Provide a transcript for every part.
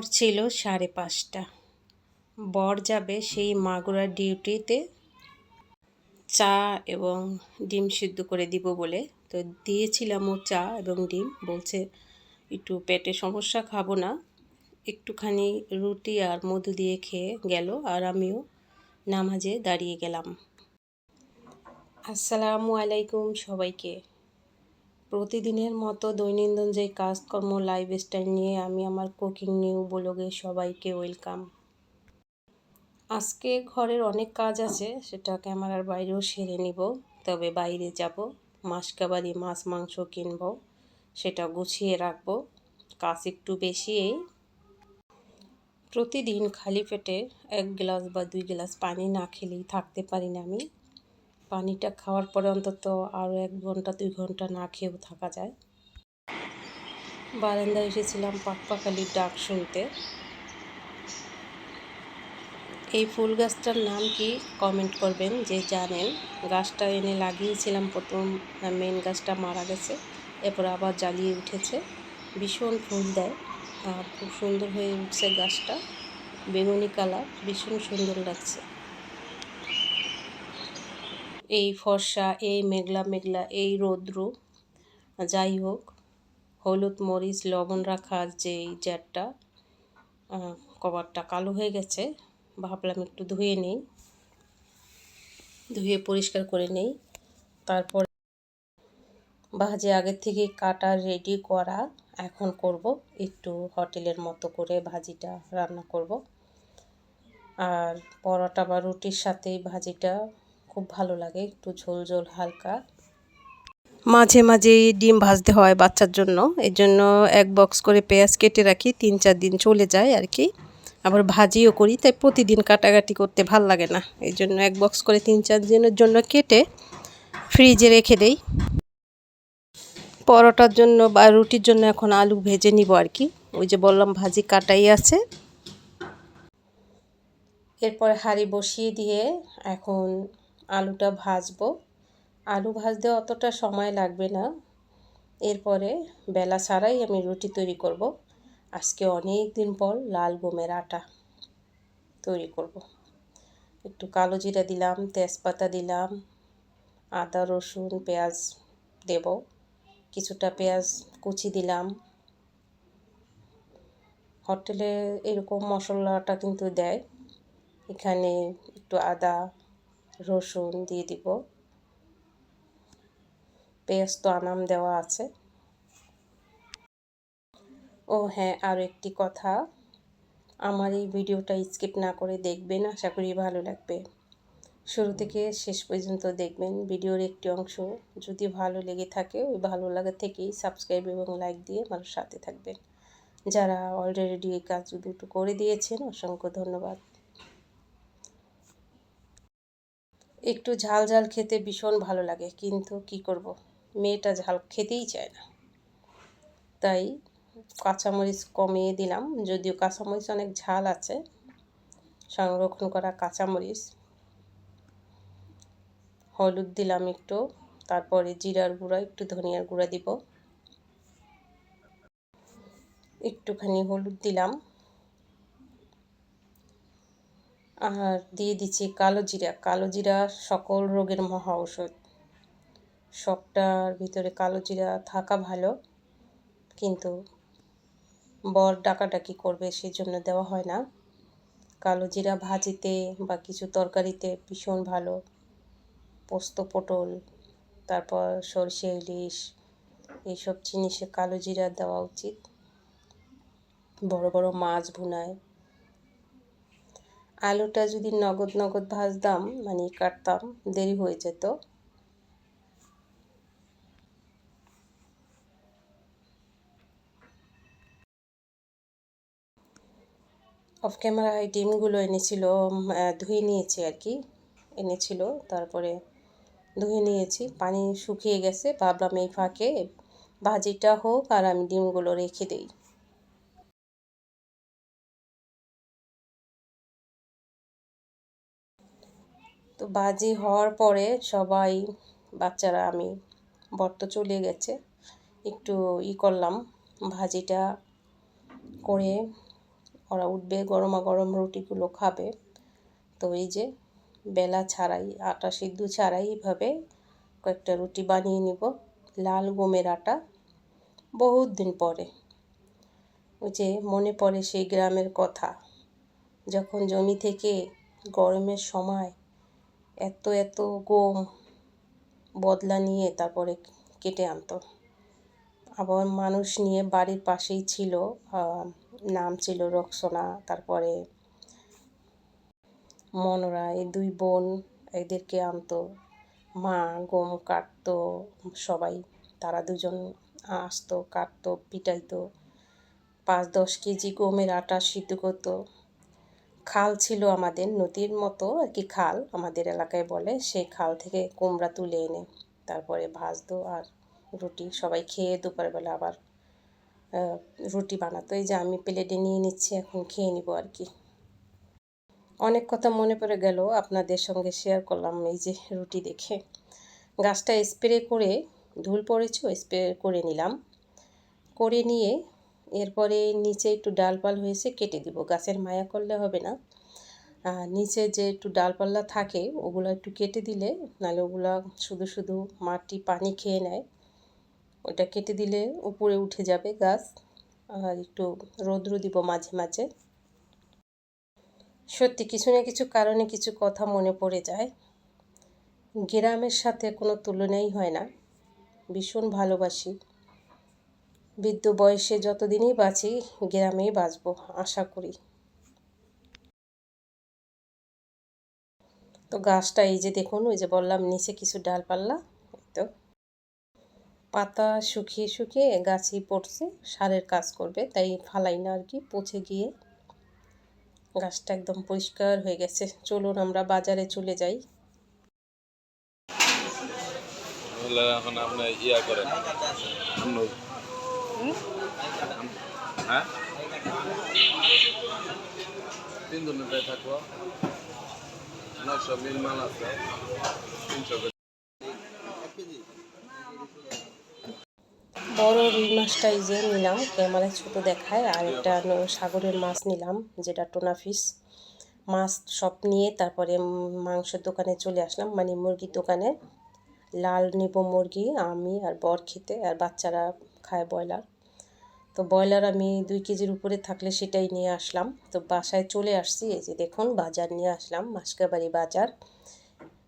ভোর ছিল সাড়ে পাঁচটা। বর যাবে সেই মাগুরা ডিউটিতে। চা এবং ডিম সিদ্ধ করে দিব বলে তো দিয়েছিলাম ও চা এবং ডিম। বলছে, একটু পেটে সমস্যা, খাব না। একটুখানি রুটি আর মধু দিয়ে খেয়ে গেল আর আমিও নামাজে দাঁড়িয়ে গেলাম। আসসালামু আলাইকুম সবাইকে। প্রতিদিনের মতো দৈনন্দিন যে কাজকর্ম লাইফস্টাইল নিয়ে আমি আমার কুকিং নিউ ব্লগে সবাইকে ওয়েলকাম আজকে ঘরের অনেক কাজ আছে সেটা ক্যামেরার বাইরেও সেরে নিব, তবে বাইরে যাব, মাস মাসকাবারি মাছ, মাংস কিনব, সেটা গুছিয়ে রাখব, কাজ একটু বেশি প্রতিদিন খালি পেটে এক গ্লাস বা দুই গ্লাস পানি না খেলেই থাকতে পারি না আমি। পানিটা খাওয়ার পরে অন্তত আরও এক ঘণ্টা, দুই ঘণ্টা না খেয়েও থাকা যায়। বারান্দায় এসেছিলাম পাকপাকালির ডাক শুনতে। এই ফুল গাছটার নাম কি কমেন্ট করবেন, যে জানেন। গাছটা এনে লাগিয়েছিলাম প্রথম মেন গাছটা মারা গেছে, এরপর আবার জ্বালিয়ে উঠেছে। ভীষণ ফুল দেয়, আর খুব সুন্দর হয়ে উঠছে গাছটা। বেগুনি কালার, ভীষণ সুন্দর লাগছে। এই ফর্সা, এই মেঘলা মেঘলা, এই রৌদ্র। যাই হোক, হলুদ, মরিচ, লবণ রাখার যে জ্যাটটা কভারটা কালো হয়ে গেছে, ভাবলাম একটু ধুয়ে নেই। ধুয়ে পরিষ্কার করে নেই। তারপর ভাজি আগের থেকে কাটা রেডি করা এখন করব। একটু হোটেলের মতো করে ভাজিটা রান্না করব। আর পরোটা বা রুটির সাথে ভাজিটা খুব ভালো লাগে একটু ঝোল ঝোল হালকা। মাঝে মাঝে ডিম ভাজতে হয় বাচ্চার জন্য এই জন্য এক বক্স করে পেঁয়াজ কেটে রাখি তিন চার দিন চলে যায় আর কি। আবার ভাজিও করি তাই প্রতিদিন কাটাকাটি করতে ভালো লাগে না। এই জন্য এক বক্স করে তিন চার দিনের জন্য কেটে ফ্রিজে রেখে দেই। পরোটার জন্য বা রুটির জন্য এখন আলু ভেজে নিব আর কি। ওই যে বললাম ভাজি কাটাই আছে। এরপর হাঁড়ি বসিয়ে দিয়ে এখন আলুটা ভাজবো। আলু ভাজতে অতটা সময় লাগবে না। এরপরে বেলা ছাড়াই আমি রুটি তৈরি করব। আজকে অনেক দিন পর লাল গমের আটা তৈরি করব। একটু কালো জিরা দিলাম, তেজপাতা দিলাম, আদা, রসুন, পেঁয়াজ দেব। কিছুটা পেঁয়াজ কুচি দিলাম। হোটেলে এরকম মশলাটা কিন্তু দেয়। এখানে একটু আদা রসুন দিয়ে দিব। পেঁয়াজ তো আনাম দেওয়া আছে। ও হ্যাঁ আরও একটি কথা, আমার এই ভিডিওটা স্কিপ না করে দেখবেন, আশা করি ভালো লাগবে। শুরু থেকে শেষ পর্যন্ত দেখবেন ভিডিওর একটি অংশ। যদি ভালো লেগে থাকে, ওই ভালো লাগা থেকেই সাবস্ক্রাইব এবং লাইক দিয়ে আমার সাথে থাকবেন। যারা অলরেডি এই কাজ দুটো করে দিয়েছেন, অসংখ্য ধন্যবাদ। একটু ঝাল ঝাল খেতে ভীষণ ভালো লাগে, কিন্তু কি করব? মেয়েটা ঝাল খেতেই চায় না। তাই কাঁচামরিচ কমিয়ে দিলাম, যদিও কাঁচামরিচ অনেক ঝাল আছে। সংরক্ষণ করা কাঁচামরিচ। হলুদ দিলাম একটু, তারপরে জিরার গুঁড়া, একটু ধনিয়ার গুঁড়া দিব। একটুখানি হলুদ দিলাম। আর দিয়ে দিচ্ছি কালো জিরা। কালো জিরা সকল রোগের মহা ঔষধ। সবটার ভিতরে কালো জিরা থাকা ভালো, কিন্তু বর ডাকাডাকি করবে সেই জন্য দেওয়া হয় না। কালো জিরা ভাজিতে বা কিছু তরকারিতে ভীষণ ভালো। পোস্ত, পটল, তারপর সরষে, ইলিশ, এইসব জিনিসে কালো জিরা দেওয়া উচিত। বড় বড় মাছ ভুনায় আলুটা যদি নগদ নগদ ভাজতাম মানে কাটতাম, দেরি হয়ে যেত। অফ ক্যামেরায় ডিমগুলো এনেছিল ধুয়ে নিয়েছি আর কি। এনেছিল, তারপরে ধুয়ে নিয়েছি। পানি শুকিয়ে গেছে, ভাবলাম এই ফাঁকে ভাজিটা হোক আর আমি ডিমগুলো রেখে দিই। তো বাজি হওয়ার পরে সবাই, বাচ্চারা আমি বর্ত চলে গেছে। একটু ই করলাম, ভাজিটা করে ওরা উঠবে, গরমা গরম রুটিগুলো খাবে। তো এই যে, বেলা ছাড়াই, আটা সিদ্ধ ছাড়াই এইভাবে কয়েকটা রুটি বানিয়ে নিব, লাল গমের আটা। বহুত দিন পরে। ওই যে মনে পড়ে সেই গ্রামের কথা, যখন জমি থেকে গরমের সময় এত এত গম বদলা নিয়ে তারপরে কেটে আনতো। আবার মানুষ নিয়ে বাড়ির পাশেই ছিল নাম ছিল রক্সনা, তারপরে মনোরা, এই দুই বোন এদেরকে আনতো। মা গম কাটতো, সবাই, তারা দুজন আসতো, কাটতো, পিটাইতো। পাঁচ দশ কেজি গমের আটা সিদ্ধ করতো। খাল ছিল আমাদের, নদীর মতো আর কি খাল আমাদের এলাকায় বলে। সেই খাল থেকে কুমড়া তুলে এনে তারপরে ভাজতো আর রুটি সবাই খেয়ে দুপুরবেলা আবার রুটি বানাতো। এই যে আমি প্লেটে নিয়ে নিচ্ছি, এখন খেয়ে নিব আর কি। অনেক কথা মনে পড়ে গেল, আপনাদের সঙ্গে শেয়ার করলাম এই যে রুটি দেখে। গাছটা স্প্রে করে, ধুল পড়েছ স্প্রে করে নিলাম। করে নিয়ে এরপরে নিচে একটু ডালপাল হয়েছে, কেটে দিব। গাছের মায়া করলে হবে না। নিচে যে একটু ডালপাল্লা থাকে, ওগুলো একটু কেটে দিলে, নাহলে ওগুলো শুধু শুধু মাটি, পানি খেয়ে নেয়। ওটা কেটে দিলে উপরে উঠে যাবে গাছ। আর একটু রৌদ্র দিব মাঝে মাঝে। সত্যি কিছু না কিছু কারণে কিছু কথা মনে পড়ে যায়। গ্রামের সাথে কোনো তুলনাই হয় না। ভীষণ ভালোবাসি। বৃদ্ধ বয়সে যতদিনই বাঁচি, গ্রামেই বাঁচব, আশা করি। তো গাছটা এই যে দেখুন, ওই যে বললাম, নিচে কিছু ডালপাল্লা তো। পাতা শুকিয়ে শুকিয়ে গাছই পড়ছে, সারের কাজ করবে, তাই ফালাই না আর কি, পচে গিয়ে। গাছটা একদম পরিষ্কার হয়ে গেছে। চলুন আমরা বাজারে চলে যাই। এখন ইয়া করেন থাকব নশো মিল মাল আছে তিনশো বড় রুই মাছটা এই যে নিলাম ক্যামেরায় ছোট দেখায়, আর একটা সাগরের মাছ নিলাম, যেটা টোনা ফিশ। মাছ সব নিয়ে তারপরে মাংসের দোকানে চলে আসলাম মানে মুরগির দোকানে। লাল নিব মুরগি, আমি আর বর খেতে, আর বাচ্চারা খায় ব্রয়লার। তো ব্রয়লার আমি দুই কেজির উপরে থাকলে সেটাই নিয়ে আসলাম। তো বাসায় চলে আসছি, এই যে দেখুন বাজার নিয়ে আসলাম, মাসকাবাড়ি বাজার।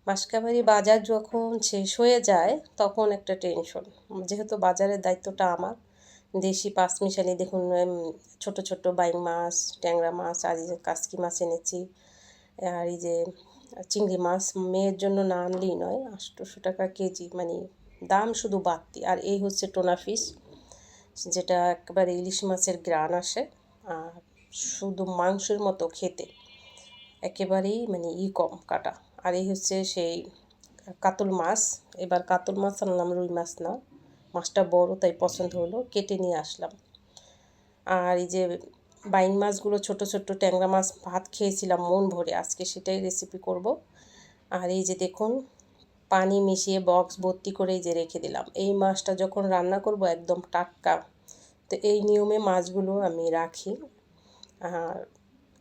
মাসকাবাড়ি বাজার যখন শেষ হয়ে যায়, তখন একটা টেনশন। যেহেতু বাজারের দায়িত্বটা আমার, দেশি পাঁচ মিশালি দেখুন ছোট ছোট বাইং মাছ, ট্যাংরা মাছ, আর এই যে কাসকি মাছ এনেছি। আর এই যে চিংড়ি মাছ মেয়ের জন্য না আনলেই নয় আটশোশো টাকা কেজি মানে দাম শুধু বাড়তি। আর এই হচ্ছে টোনা ফিশ। যেটা একেবারে ইলিশ মাছের গ্রান আসে, আর শুধু মাংসের মতো খেতে। একেবারেই মানে ই কম কাটা। আর এই হচ্ছে সেই কাতল মাছ। এবার কাতল মাছ আনলাম, রুই মাছ না মাছটা বড়, তাই পছন্দ হলো। কেটে নিয়ে আসলাম। আর এই যে বাইন মাছগুলো, ছোট ছোট ট্যাংরা মাছ ভাত খেয়েছিলাম, মন ভরে। আজকে সেটাই রেসিপি করব। আর এই যে দেখুন পানি মিশিয়ে বক্স ভর্তি করে যে রেখে দিলাম। এই মাছটা যখন রান্না করব একদম টাটকা, তো এই নিয়মে মাছগুলো আমি রাখি। আর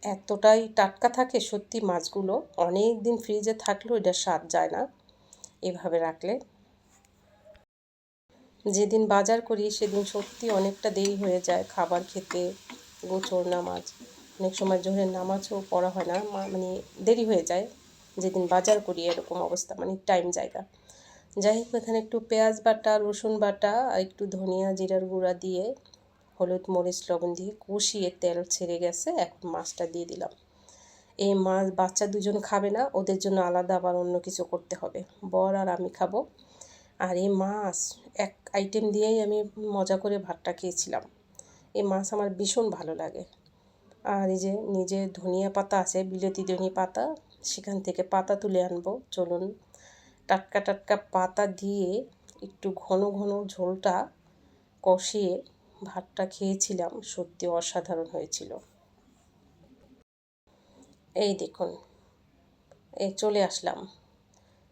এতটাই টাটকা থাকে সত্যি মাছগুলো অনেক দিন ফ্রিজে থাকলেও এটা স্বাদ যায় না। এভাবে রাখলে যেদিন বাজার করি সেদিন সত্যি অনেকটা দেরি হয়ে যায় খাবার খেতে। গোচর নামাজ, অনেক সময় জোহরের নামাজও পড়া হয় না মানে দেরি হয়ে যায়। যেদিন বাজার করি, এরকম অবস্থা মানে টাইম জায়গা। যাই হোক এখানে একটু পেঁয়াজ বাটা, রসুন বাটা, আর একটু ধনিয়া, জিরার গুঁড়া দিয়ে হলুদ, মরিচ, লবণ দিয়ে কষিয়ে তেল ছেড়ে গেছে, এখন মাছটা দিয়ে দিলাম। এই মাছ, বাচ্চা দুজন খাবে না, ওদের জন্য আলাদা আবার অন্য কিছু করতে হবে। বর আর আমি খাব। আর এই মাছ, এক আইটেম দিয়েই আমি মজা করে ভাতটা খেয়েছিলাম। এই মাছ আমার ভীষণ ভালো লাগে। আর এই যে, নিজে ধনিয়া পাতা আছে, বিলেতি ধনিয়া পাতা সেখান থেকে পাতা তুলে আনব। চলুন, টাটকা টাটকা পাতা দিয়ে একটু ঘন ঘন ঝোলটা কষিয়ে ভাতটা খেয়েছিলাম। সত্যি অসাধারণ হয়েছিল। এই দেখুন, এই চলে আসলাম।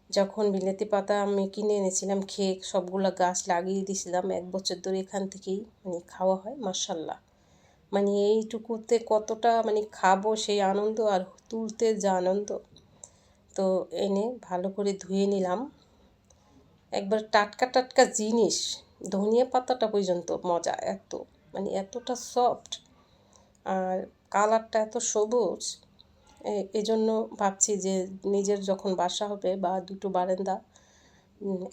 যখন বিলেতি পাতা আমি কিনে এনেছিলাম, খেয়ে সবগুলো গাছ লাগিয়ে দিয়েছিলাম। এক বছর ধরে এখান থেকেই মানে খাওয়া হয় মার্শাল্লাহ মানে এইটুকুতে কতটা মানে খাব সেই আনন্দ আর তুলতে যা আনন্দ। তো এনে ভালো করে ধুয়ে নিলাম। একবার টাটকা টাটকা জিনিস, ধনিয়া পাতাটা পর্যন্ত মজা এত মানে এতটা সফট আর কালারটা এত সবুজ। এজন্য ভাবছি যে নিজের যখন বাসা হবে বা দুটো বারান্দা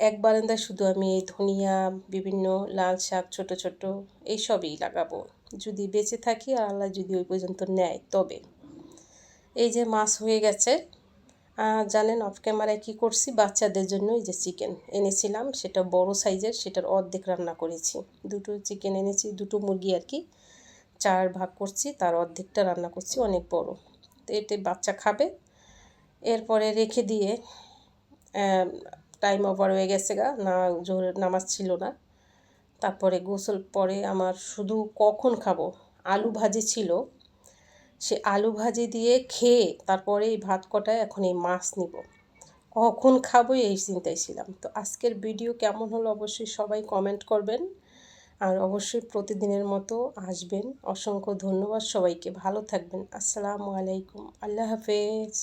এক বারান্দায় শুধু আমি ধনিয়া, বিভিন্ন লাল শাক, ছোট ছোট, এইসবই লাগাবো। যদি বেঁচে থাকি আর আল্লাহ যদি ওই পর্যন্ত নেয়, তবে। এই যে মাছ হয়ে গেছে জানেন অফ ক্যামেরায় কী করছি? বাচ্চাদের জন্য এই যে চিকেন এনেছিলাম, সেটা বড় সাইজের, সেটার অর্ধেক রান্না করেছি। দুটো চিকেন এনেছি, দুটো মুরগি আর কি। চার ভাগ করছি, তার অর্ধেকটা রান্না করছি, অনেক বড়। তো এতে বাচ্চা খাবে। এরপরে রেখে দিয়ে টাইম ওভার হয়ে গেছে গা, না জোহরের নামাজ ছিল না। তারপরে গোসল পরে আমার শুধু কখন খাব? আলু ভাজি ছিল। সে আলু ভাজি দিয়ে খেয়ে তারপরে এই ভাত কটায় এখন এই মাছ নিব। কখন খাব এই চিন্তায় ছিলাম। তো আজকের ভিডিও কেমন হলো অবশ্যই সবাই কমেন্ট করবেন। আর অবশ্যই প্রতিদিনের মতো আসবেন। অসংখ্য ধন্যবাদ সবাইকে। ভালো থাকবেন। আসসালামু আলাইকুম। আল্লাহ হাফেজ।